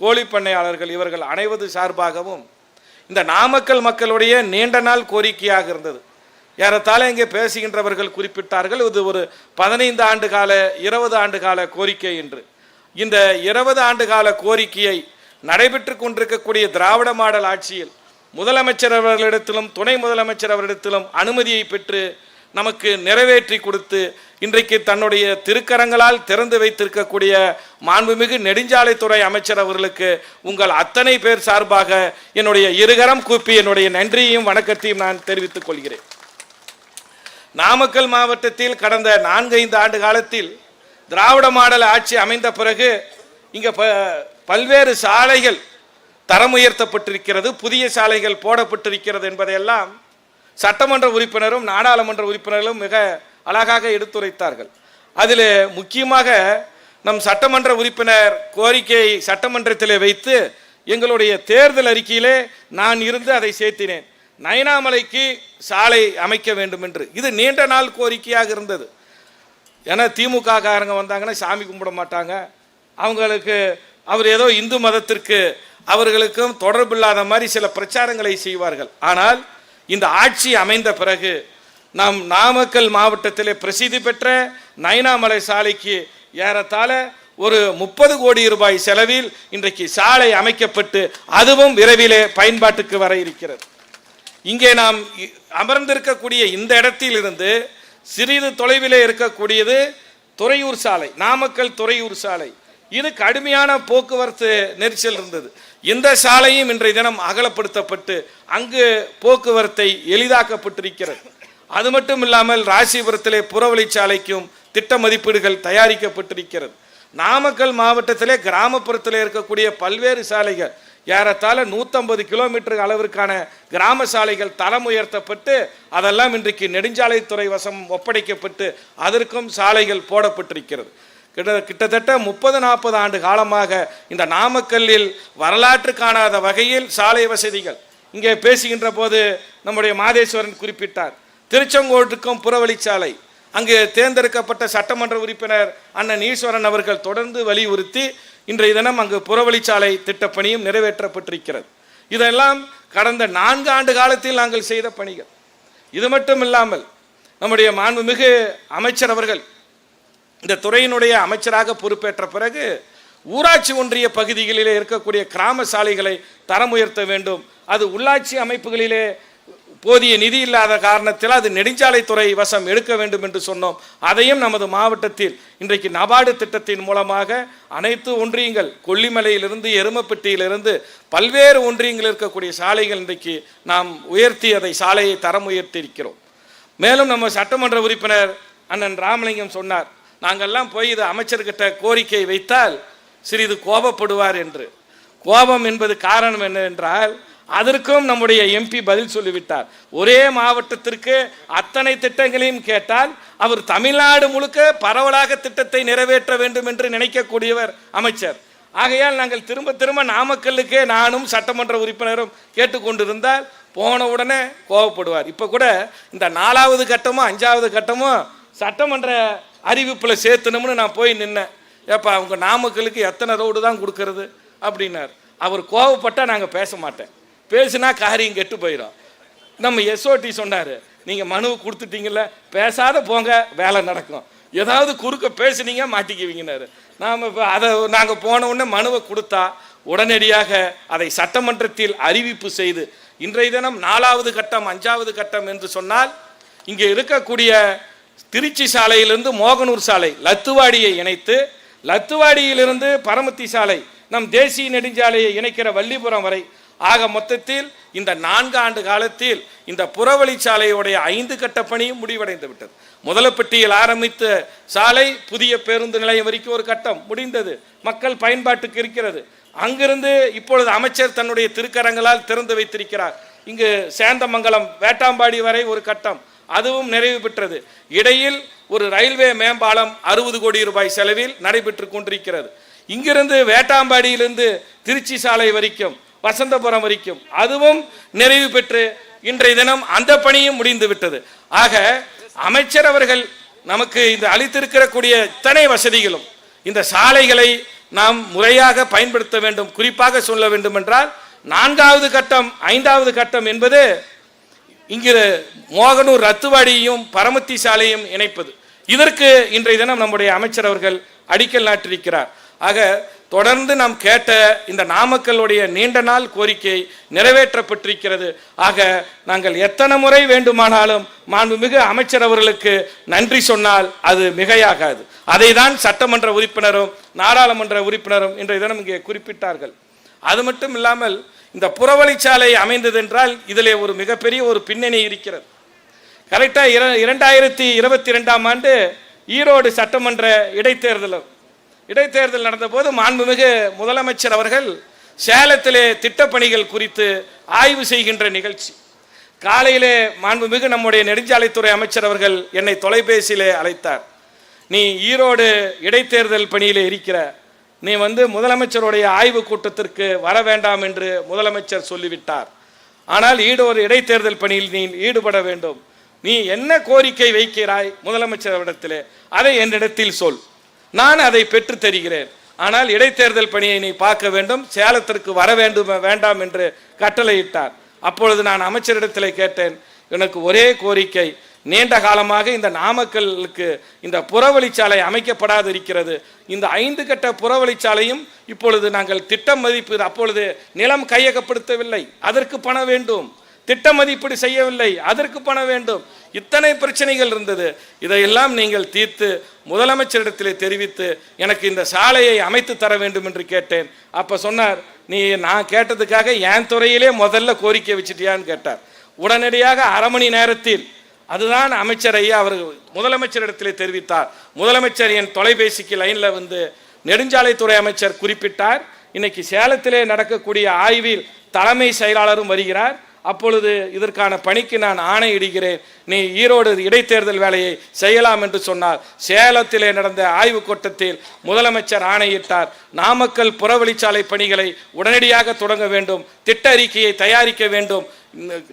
கோழி பண்ணையாளர்கள் இவர்கள் அனைவது சார்பாகவும் இந்த நாமக்கல் மக்களுடைய நீண்ட நாள் கோரிக்கையாக இருந்தது. ஏறத்தாழ இங்கே பேசுகின்றவர்கள் குறிப்பிட்டார்கள் இது ஒரு பதினைந்து ஆண்டு கால இருபது ஆண்டு கால கோரிக்கை என்று. இந்த இருபது ஆண்டு கால கோரிக்கையை நடைபெற்று கொண்டிருக்கக்கூடிய திராவிட மாடல் ஆட்சியில் முதலமைச்சர் அவர்களிடத்திலும் துணை முதலமைச்சர் அவர்களிடத்திலும் அனுமதியை பெற்று நமக்கு நிறைவேற்றி கொடுத்து இன்றைக்கு தன்னுடைய திருக்கரங்களால் திறந்து வைத்திருக்கக்கூடிய மாண்புமிகு நெடுஞ்சாலைத்துறை அமைச்சர் அவர்களுக்கு உங்கள் அத்தனை பேர் சார்பாக என்னுடைய இருகரம் கூப்பி என்னுடைய நன்றியையும் வணக்கத்தையும் நான் தெரிவித்துக் கொள்கிறேன். நாமக்கல் மாவட்டத்தில் கடந்த நான்கைந்து ஆண்டு காலத்தில் திராவிட மாடல் ஆட்சி அமைந்த பிறகு இங்கே ப பல்வேறு சாலைகள் தரம் உயர்த்தப்பட்டிருக்கிறது புதிய சாலைகள் போடப்பட்டிருக்கிறது என்பதையெல்லாம் சட்டமன்ற உறுப்பினரும் நாடாளுமன்ற உறுப்பினர்களும் மிக அழகாக எடுத்துரைத்தார்கள். அதில் முக்கியமாக நம் சட்டமன்ற உறுப்பினர் கோரிக்கையை சட்டமன்றத்தில் வைத்து எங்களுடைய தேர்தல் அறிக்கையிலே நான் இருந்து அதை சேர்த்தினேன். நயனாமலைக்கு சாலை அமைக்க வேண்டும் என்று. இது நீண்ட நாள் கோரிக்கையாக இருந்தது. ஏன்னா திமுக காரங்க வந்தாங்கன்னா சாமி கும்பிட மாட்டாங்க. அவங்களுக்கு அவர் ஏதோ இந்து மதத்திற்கு அவர்களுக்கும் தொடர்பில்லாத மாதிரி சில பிரச்சாரங்களை செய்வார்கள். ஆனால் இந்த ஆட்சி அமைந்த பிறகு நம் நாமக்கல் மாவட்டத்திலே பிரசித்தி பெற்ற நயனாமலை சாலைக்கு ஏறத்தாழ ஒரு முப்பது கோடி ரூபாய் செலவில் இன்றைக்கு சாலை அமைக்கப்பட்டு அதுவும் விரைவிலே பயன்பாட்டுக்கு வர இருக்கிறது. இங்கே நாம் அமர்ந்திருக்கக்கூடிய இந்த இடத்திலிருந்து சிறிது தொலைவிலே இருக்கக்கூடியது துறையூர் சாலை நாமக்கல் துறையூர் சாலை. இது கடுமையான போக்குவரத்து நெரிசல் இருந்தது. இந்த சாலையும் இன்றைய தினம் அகலப்படுத்தப்பட்டு அங்கு போக்குவரத்தை எளிதாக்கப்பட்டிருக்கிறது. அது மட்டும் இல்லாமல் ராசிபுரத்திலே புறவழிச்சாலைக்கும் திட்ட மதிப்பீடுகள் தயாரிக்கப்பட்டிருக்கிறது. நாமக்கல் மாவட்டத்திலே கிராமப்புறத்தில் இருக்கக்கூடிய பல்வேறு சாலைகள் ஏறத்தாழ நூற்றம்பது கிலோமீட்டர் அளவிற்கான கிராம சாலைகள் தரம் உயர்த்தப்பட்டு அதெல்லாம் இன்றைக்கு நெடுஞ்சாலைத்துறை வசம் ஒப்படைக்கப்பட்டு அதற்கும் சாலைகள் போடப்பட்டிருக்கிறது. கிட்ட கிட்டத்தட்ட முப்பது நாற்பது ஆண்டு காலமாக இந்த நாமக்கல்லில் வரலாற்று காணாத வகையில் சாலை வசதிகள். இங்கே பேசுகின்ற போது நம்முடைய மாதேஸ்வரன் குறிப்பிட்டார் திருச்செங்கோட்டுக்கும் புறவழிச்சாலை. அங்கு தேர்ந்தெடுக்கப்பட்ட சட்டமன்ற உறுப்பினர் அண்ணன் ஈஸ்வரன் அவர்கள் தொடர்ந்து வலியுறுத்தி இன்றைய தினம் அங்கு புறவழிச்சாலை திட்டப்பணியும் நிறைவேற்றப்பட்டிருக்கிறது. இதெல்லாம் கடந்த நான்கு ஆண்டு காலத்தில் நாங்கள் செய்த பணிகள். இது மட்டும் இல்லாமல் நம்முடைய மாண்புமிகு அமைச்சர் அவர்கள் இந்த துறையினுடைய அமைச்சராக பொறுப்பேற்ற பிறகு ஊராட்சி ஒன்றிய பகுதிகளிலே இருக்கக்கூடிய கிராம சாலைகளை தரம் உயர்த்த வேண்டும். அது உள்ளாட்சி அமைப்புகளிலே போதிய நிதி இல்லாத காரணத்தில் அது நெடுஞ்சாலைத்துறை வசம் எடுக்க வேண்டும் என்று சொன்னோம். அதையும் நமது மாவட்டத்தில் இன்றைக்கு நபார்டு திட்டத்தின் மூலமாக அனைத்து ஒன்றியங்கள் கொல்லிமலையிலிருந்து எருமப்பட்டியிலிருந்து பல்வேறு ஒன்றியங்கள் இருக்கக்கூடிய சாலைகள் இன்றைக்கு நாம் உயர்த்தி அதை சாலையை தரம் உயர்த்தி இருக்கிறோம் மேலும் நம்ம சட்டமன்ற உறுப்பினர் அண்ணன் ராமலிங்கம் சொன்னார் நாங்கள்லாம் போய் இது அமைச்சர்கிட்ட கோரிக்கை வைத்தால் சிறிது கோபப்படுவார் என்று. கோபம் என்பது காரணம் என்னவென்றால் அதற்கும் நம்முடைய எம்பி பதில் சொல்லிவிட்டார். ஒரே மாவட்டத்திற்கு அத்தனை திட்டங்களையும் கேட்டால் அவர் தமிழ்நாடு முழுக்க பரவலாக திட்டத்தை நிறைவேற்ற வேண்டும் என்று நினைக்கக்கூடியவர் அமைச்சர். ஆகையால் நாங்கள் திரும்ப திரும்ப நாமக்கல்லுக்கே நானும் சட்டமன்ற உறுப்பினரும் கேட்டுக்கொண்டிருந்தால் போன உடனே கோவப்படுவார். இப்போ கூட இந்த நாலாவது கட்டமும் அஞ்சாவது கட்டமும் சட்டமன்ற அறிவிப்பில் சேர்த்தணும்னு நான் போய் நின்னேன். ஏப்பா அவங்க நாமக்கலுக்கு எத்தனை ரோடு தான் கொடுக்கறது? அப்படின்னார். அவர் கோவப்பட்டால் நாங்கள் பேச மாட்டேன். பேசினா காரியம் கெட்டு போயிடும் நம்ம எஸ்ஓடி சொன்னார். நீங்கள் மனுவை கொடுத்துட்டீங்கல்ல பேசாத போங்க வேலை நடக்கும். ஏதாவது குறுக்க பேசுனீங்க மாட்டிக்குவீங்கன்னாரு. நாம் இப்போ அதை நாங்கள் போன உடனே மனுவை கொடுத்தா உடனடியாக அதை சட்டமன்றத்தில் அறிவிப்பு செய்து இன்றைய தினம் நாலாவது கட்டம் அஞ்சாவது கட்டம் என்று சொன்னால் இங்கே இருக்கக்கூடிய திருச்சி சாலையிலிருந்து மோகனூர் சாலை லத்துவாடியை இணைத்து லத்துவாடியிலிருந்து பரமத்தி சாலை நம் தேசிய நெடுஞ்சாலையை இணைக்கிற வள்ளிபுரம் வரை ஆக மொத்தத்தில் இந்த நான்கு ஆண்டு காலத்தில் இந்த புறவழிச்சாலையுடைய ஐந்து கட்ட பணியும் முடிவடைந்து விட்டது. முதலப்பட்டியில் ஆரம்பித்த சாலை புதிய பேருந்து நிலையம் வரைக்கும் ஒரு கட்டம் முடிந்தது. மக்கள் பயன்பாட்டுக்கு இருக்கிறது. அங்கிருந்து இப்பொழுது அமைச்சர் தன்னுடைய திருக்கரங்களால் திறந்து வைத்திருக்கிறார். இங்கு சேந்தமங்கலம் வேட்டாம்பாடி வரை ஒரு கட்டம். அதுவும் நிறைவு பெற்றது. இடையில் ஒரு ரயில்வே மேம்பாலம் அறுபது கோடி ரூபாய் செலவில் நடைபெற்று கொண்டிருக்கிறது. இங்கிருந்து வேட்டாம்பாடியிலிருந்து திருச்சி சாலை வரைக்கும் வசந்தபுரம் வரைக்கும். அதுவும் நிறைவு பெற்று இன்றைய தினம் அந்த பணியும் முடிந்து விட்டது. ஆக அமைச்சர் அவர்கள் நமக்கு இந்த அளித்திருக்கக்கூடிய இத்தனை வசதிகளும் இந்த சாலைகளை நாம் முறையாக பயன்படுத்த வேண்டும் குறிப்பாக சொல்ல வேண்டும் என்றால் நான்காவது கட்டம் ஐந்தாவது கட்டம் என்பது இங்கு மோகனூர் ரத்துவாடியையும் பரமத்தி சாலையும் இணைப்பது. இதற்கு இன்றைய தினம் நம்முடைய அமைச்சர் அவர்கள் அடிக்கல் நாட்டிருக்கிறார் ஆக தொடர்ந்து நாம் கேட்ட இந்த நாமக்கலுடைய நீண்ட நாள் கோரிக்கை நிறைவேற்றப்பட்டிருக்கிறது. ஆக நாங்கள் எத்தனை முறை வேண்டுமானாலும் மாண்புமிகு அமைச்சர் அவர்களுக்கு நன்றி சொன்னால் அது மிகையாகாது. அதை தான் சட்டமன்ற உறுப்பினரும் நாடாளுமன்ற உறுப்பினரும் இன்றைய தினம் இங்கே குறிப்பிட்டார்கள். அது மட்டும் இல்லாமல் இந்த புறவழிச்சாலை அமைந்ததென்றால் இதிலே ஒரு மிகப்பெரிய ஒரு பின்னணி இருக்கிறது. கரெக்டாக இர இரண்டாயிரத்தி இருபத்தி ரெண்டாம் ஆண்டு ஈரோடு சட்டமன்ற இடைத்தேர்தலும் இடைத்தேர்தல் நடந்தபோது மாண்புமிகு முதலமைச்சர் அவர்கள் சேலத்திலே திட்டப்பணிகள் குறித்து ஆய்வு செய்கின்ற நிகழ்ச்சி. காலையிலே மாண்புமிகு நம்முடைய நெடுஞ்சாலைத்துறை அமைச்சர் அவர்கள் என்னை தொலைபேசியிலே அழைத்தார். நீ ஈரோடு இடைத்தேர்தல் பணியிலே இருக்கிற நீ வந்து முதலமைச்சருடைய ஆய்வு கூட்டத்திற்கு வர வேண்டாம் என்று முதலமைச்சர் சொல்லிவிட்டார். ஆனால் ஈரோடு இடைத்தேர்தல் பணியில் நீ ஈடுபட வேண்டும். நீ என்ன கோரிக்கை வைக்கிறாய் முதலமைச்சர் இடத்திலே அதை என்னிடத்தில் சொல். நான் அதை பெற்று தருகிறேன். ஆனால் இடைத்தேர்தல் பணியை நீ பார்க்க வேண்டும் சேலத்திற்கு வர வேண்டும் வேண்டாம் என்று கட்டளையிட்டார். அப்பொழுது நான் அமைச்சரிடத்தில் கேட்டேன் எனக்கு ஒரே கோரிக்கை நீண்ட காலமாக இந்த நாமக்கலுக்கு இந்த புறவழிச்சாலை அமைக்கப்படாது இருக்கிறது இந்த ஐந்து கட்ட புறவழிச்சாலையும் இப்பொழுது நாங்கள் திட்டம் மதிப்பு அப்பொழுது நிலம் கையகப்படுத்தவில்லை அதற்கு பணம் வேண்டும். திட்ட மதிப்பீடு செய்யவில்லை அதற்கு பணம் வேண்டும். இத்தனை பிரச்சனைகள் இருந்தது. இதையெல்லாம் நீங்கள் தீர்த்து முதலமைச்சரிடத்திலே தெரிவித்து எனக்கு இந்த சாலையை அமைத்து தர வேண்டும் என்று கேட்டேன். அப்போ சொன்னார் நீ நான் கேட்டதுக்காக என் துறையிலே முதல்ல கோரிக்கை வச்சிட்டியான்னு கேட்டார். உடனடியாக அரை மணி நேரத்தில் அதுதான் அமைச்சர் ஐயா அவர் முதலமைச்சரிடத்திலே தெரிவித்தார். முதலமைச்சர் என் தொலைபேசிக்கு லைனில் வந்து நெடுஞ்சாலைத்துறை அமைச்சர் குறிப்பிட்டார். இன்னைக்கு சேலத்திலே நடக்கக்கூடிய ஆய்வில் தலைமை செயலாளரும் வருகிறார். அப்பொழுது இதற்கான பணிக்கு நான் ஆணையிடுகிறேன் நீ ஈரோடு இடைத்தேர்தல் வேலையை செய்யலாம் என்று சொன்னார். சேலத்திலே நடந்த ஆய்வுக் கூட்டத்தில் முதலமைச்சர் ஆணையிட்டார். நாமக்கல் புறவழிச்சாலை பணிகளை உடனடியாக தொடங்க வேண்டும். திட்ட அறிக்கையை தயாரிக்க வேண்டும்.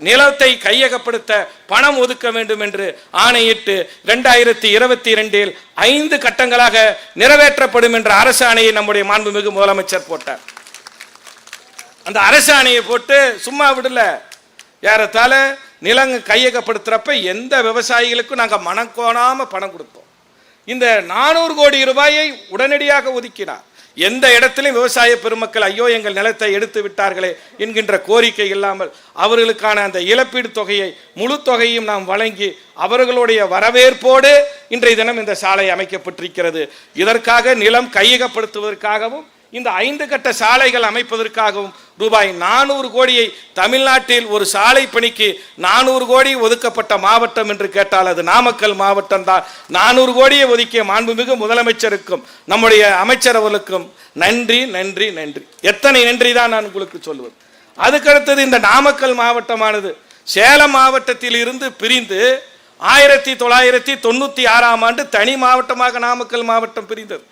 நிலத்தை கையகப்படுத்த பணம் ஒதுக்க வேண்டும் என்று ஆணையிட்டு இரண்டாயிரத்தி இருபத்தி இரண்டில் ஐந்து கட்டங்களாக நிறைவேற்றப்படும் என்ற அரசு ஆணையை நம்முடைய மாண்புமிகு முதலமைச்சர் போட்டார். அந்த அரசாணையை போட்டு சும்மா விடல. ஏறத்தாழ நிலங்க கையகப்படுத்துறப்ப எந்த விவசாயிகளுக்கும் நாங்கள் மனம் கோணாமல் பணம் கொடுத்தோம். இந்த நானூறு கோடி ரூபாயை உடனடியாக ஒதுக்கினார். எந்த இடத்திலும் விவசாய பெருமக்கள் ஐயோ எங்கள் நிலத்தை எடுத்து விட்டார்களே என்கின்ற கோரிக்கை இல்லாமல் அவர்களுக்கான அந்த இழப்பீடு தொகையை முழு தொகையும் நாம் வழங்கி அவர்களுடைய வரவேற்போடு இன்றைய தினம் இந்த சாலை அமைக்கப்பட்டிருக்கிறது. இதற்காக நிலம் கையகப்படுத்துவதற்காகவும் இந்த ஐந்து கட்ட சாலைகள் அமைப்பதற்காகவும் ரூபாய் நானூறு கோடியை தமிழ்நாட்டில் ஒரு சாலை பணிக்கு நானூறு கோடி ஒதுக்கப்பட்ட மாவட்டம் என்று கேட்டால் அது நாமக்கல் மாவட்டம் தான். நானூறு கோடியை ஒதுக்கிய மாண்புமிகு முதலமைச்சருக்கும் நம்முடைய அமைச்சர் அவர்களுக்கும் நன்றி நன்றி நன்றி. எத்தனை நன்றி தான் நான் உங்களுக்கு சொல்லுவது அதுக்கடுத்தது இந்த நாமக்கல் மாவட்டமானது சேலம் மாவட்டத்தில் இருந்து பிரிந்து ஆயிரத்தி தொள்ளாயிரத்தி தொண்ணூற்றி ஆறாம் ஆண்டு தனி மாவட்டமாக நாமக்கல் மாவட்டம் பிரிந்தது.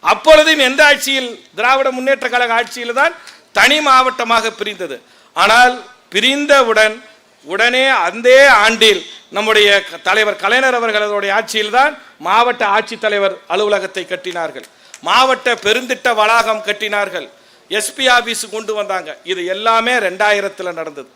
அப்பொழுதும் எந்த ஆட்சியில் திராவிட முன்னேற்ற கழக ஆட்சியில் தான் தனி மாவட்டமாக பிரிந்தது. ஆனால் பிரிந்தவுடன் உடனே அந்த ஆண்டில் நம்முடைய க- தலைவர் கலைஞர் அவர்களுடைய ஆட்சியில்தான் மாவட்ட ஆட்சித்தலைவர் அலுவலகத்தை கட்டினார்கள். மாவட்ட பெருந்திட்ட வளாகம் கட்டினார்கள். எஸ்பி ஆபீஸ் கொண்டு வந்தாங்க. இது எல்லாமே ரெண்டாயிரத்தில் நடந்தது.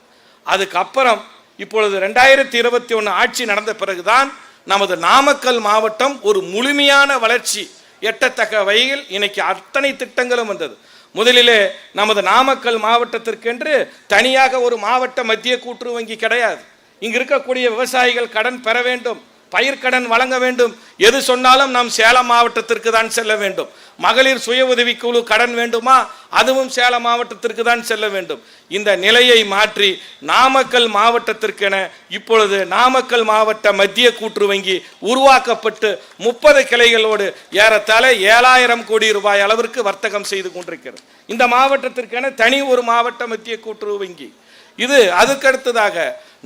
அதுக்கப்புறம் இப்பொழுது ரெண்டாயிரத்தி இருபத்தி ஒன்று ஆட்சி நடந்த பிறகுதான் நமது நாமக்கல் மாவட்டம் ஒரு முழுமையான வளர்ச்சி எட்டத்தக்க வகையில் இன்னைக்கு அத்தனை திட்டங்களும் வந்தது. முதலிலே நமது நாமக்கல் மாவட்டத்திற்கென்று தனியாக ஒரு மாவட்ட மத்திய கூட்டுறவு வங்கி கிடையாது. இங்கு இருக்கக்கூடிய விவசாயிகள் கடன் பெற வேண்டும் பயிர்க்கடன் வழங்க வேண்டும். எது சொன்னாலும் நாம் சேலம் மாவட்டத்திற்கு தான் செல்ல வேண்டும். மகளிர் சுய உதவிக்குழு கடன் வேண்டுமா? அதுவும் சேலம் மாவட்டத்திற்கு தான் செல்ல வேண்டும். இந்த நிலையை மாற்றி நாமக்கல் மாவட்டத்திற்கென இப்பொழுது நாமக்கல் மாவட்ட மத்திய கூற்று வங்கி உருவாக்கப்பட்டு முப்பது கிளைகளோடு ஏறத்தாழ ஏழாயிரம் கோடி ரூபாய் அளவிற்கு வர்த்தகம் செய்து கொண்டிருக்கிறது. இந்த மாவட்டத்திற்கென தனி ஒரு மாவட்ட மத்திய கூட்டுறவு வங்கி. இது அதுக்கடுத்ததாக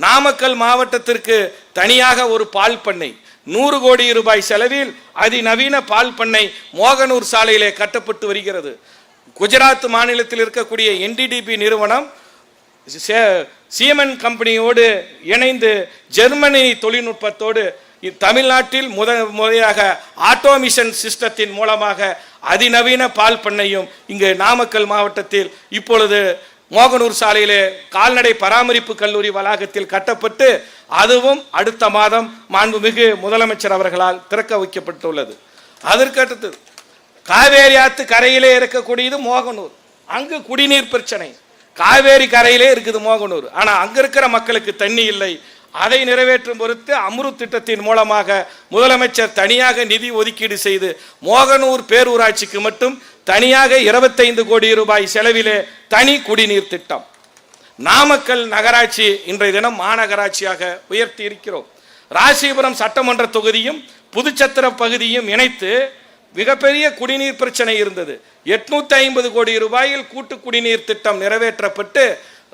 நாமக்கல் மாவட்டத்திற்கு தனியாக ஒரு பால் பண்ணை. நூறு கோடி ரூபாய் செலவில் அதிநவீன பால் பண்ணை மோகனூர் சாலையிலே கட்டப்பட்டு வருகிறது. குஜராத் மாநிலத்தில் இருக்கக்கூடிய என்டிடிபி நிறுவனம் சீமன் கம்பெனியோடு இணைந்து ஜெர்மனி தொழில்நுட்பத்தோடு தமிழ்நாட்டில் முத முறையாக ஆட்டோமிஷன் சிஸ்டத்தின் மூலமாக அதிநவீன பால் பண்ணையும் இங்கு நாமக்கல் மாவட்டத்தில் இப்பொழுது மோகனூர் சாலையிலே கால்நடை பராமரிப்பு கல்லூரி வளாகத்தில் கட்டப்பட்டு அதுவும் அடுத்த மாதம் மாண்புமிகு முதலமைச்சர் அவர்களால் திறக்க வைக்கப்பட்டுள்ளது. அதற்கடுத்தது காவேரி ஆத்து கரையிலே இருக்கக்கூடியது மோகனூர். அங்கு குடிநீர் பிரச்சனை. காவேரி கரையிலே இருக்குது மோகனூர். ஆனால் அங்கே இருக்கிற மக்களுக்கு தண்ணி இல்லை. அதை நிறைவேற்றும் பொறுத்து அம்ருத் திட்டத்தின் மூலமாக முதலமைச்சர் தனியாக நிதி ஒதுக்கீடு செய்து மோகனூர் பேரூராட்சிக்கு மட்டும் தனியாக இருபத்தைந்து கோடி ரூபாய் செலவிலே தனி குடிநீர் திட்டம். நாமக்கல் நகராட்சி இன்றைய தினம் மாநகராட்சியாக உயர்த்தி இருக்கிறோம். ராசிபுரம் சட்டமன்ற தொகுதியும் புதுச்சத்திர பகுதியும் இணைத்து மிகப்பெரிய குடிநீர் பிரச்சனை இருந்தது. எட்நூத்தி ஐம்பது கோடி ரூபாயில் கூட்டு குடிநீர் திட்டம் நிறைவேற்றப்பட்டு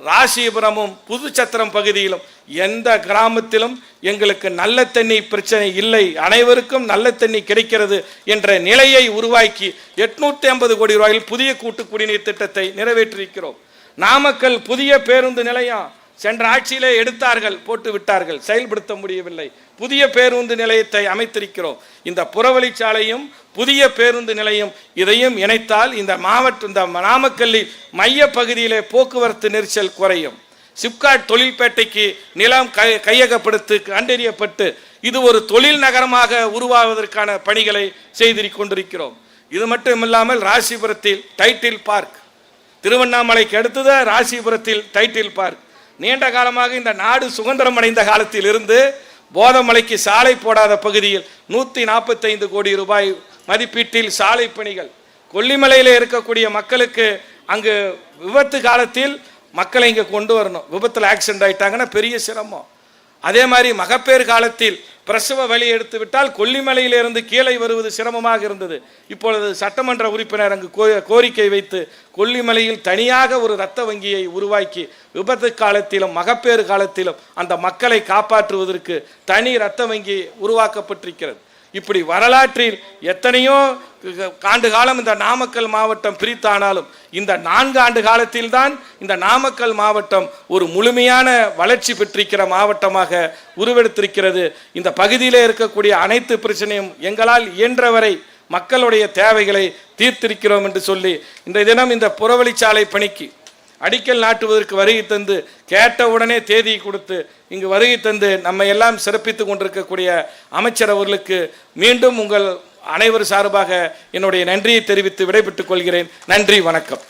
ராசிபுரமும் புதுச்சத்திரம் பகுதியிலும் எந்த கிராமத்திலும் எங்களுக்கு நல்ல தண்ணி பிரச்சனை இல்லை. அனைவருக்கும் நல்ல தண்ணி கிடைக்கிறது என்ற நிலையை உருவாக்கி எட்நூத்தி ஐம்பது கோடி ரூபாயில் புதிய கூட்டு குடிநீர் திட்டத்தை நிறைவேற்றியிருக்கிறோம். நாமக்கல் புதிய பேருந்து நிலையம் சென்ற ஆட்சியிலே எடுத்தார்கள் போட்டு விட்டார்கள் செயல்படுத்த முடியவில்லை. புதிய பேருந்து நிலையத்தை அமைத்திருக்கிறோம். இந்த புறவழிச்சாலையும் புதிய பேருந்து நிலையம் இதையும் இணைத்தால் இந்த மாவட்ட இந்த நாமக்கல்லில் மைய பகுதியிலே போக்குவரத்து நெரிசல் குறையும். சிப்காட் தொழில்பேட்டைக்கு நிலம் கை கையகப்படுத்தி கண்டறியப்பட்டு இது ஒரு தொழில் நகரமாக உருவாவதற்கான பணிகளை செய்து கொண்டிருக்கிறோம். இது மட்டும் இல்லாமல் ராசிபுரத்தில் டைட்டில் பார்க். திருவண்ணாமலைக்கு அடுத்ததாக ராசிபுரத்தில் டைட்டில் பார்க். நீண்ட காலமாக இந்த நாடு சுதந்திரம் அடைந்த காலத்தில் இருந்து போதமலைக்கு சாலை போடாத பகுதியில் நூற்றி நாற்பத்தைந்து கோடி ரூபாய் மதிப்பீட்டில் சாலை பணிகள். கொல்லிமலையில் இருக்கக்கூடிய மக்களுக்கு அங்கு விபத்து காலத்தில் மக்களை இங்கே கொண்டு வரணும். விபத்தில் ஆக்சிடென்ட் ஆகிட்டாங்கன்னா பெரிய சிரமம். அதே மாதிரி மகப்பேறு காலத்தில் பிரசவ வலி எடுத்து விட்டால் கொல்லிமலையிலிருந்து கீழே வருவது சிரமமாக இருந்தது. இப்பொழுது சட்டமன்ற உறுப்பினர் அங்கு கோ- கோரிக்கை வைத்து கொல்லிமலையில் தனியாக ஒரு இரத்த வங்கியை உருவாக்கி விபத்து காலத்திலும் மகப்பேறு காலத்திலும் அந்த மக்களை காப்பாற்றுவதற்கு தனி இரத்த வங்கி உருவாக்கப்பட்டிருக்கிறது. இப்படி வரலாற்றில் எத்தனையோ ஆண்டு காலம் இந்த நாமக்கல் மாவட்டம் பிரித்தானாலும் இந்த நான்கு ஆண்டு காலத்தில்தான் இந்த நாமக்கல் மாவட்டம் ஒரு முழுமையான வளர்ச்சி பெற்றிருக்கிற மாவட்டமாக உருவெடுத்திருக்கிறது. இந்த பகுதியில் இருக்கக்கூடிய அனைத்து பிரச்சனையும் எங்களால் இயன்றவரை மக்களுடைய தேவைகளை தீர்த்திருக்கிறோம் என்று சொல்லி இன்றைய தினம் இந்த புறவழிச்சாலை பணிக்கு அடிக்கல் நாட்டுவதற்கு வருகை தந்து கேட்ட உடனே தேதி கொடுத்து இங்கு வருகை தந்து நம்ம எல்லாம் சிறப்பித்து கொண்டிருக்கக்கூடிய அமைச்சர் அவர்களுக்கு மீண்டும் உங்கள் அனைவர் சார்பாக என்னுடைய நன்றியை தெரிவித்து விடைபெற்றுக் கொள்கிறேன். நன்றி வணக்கம்.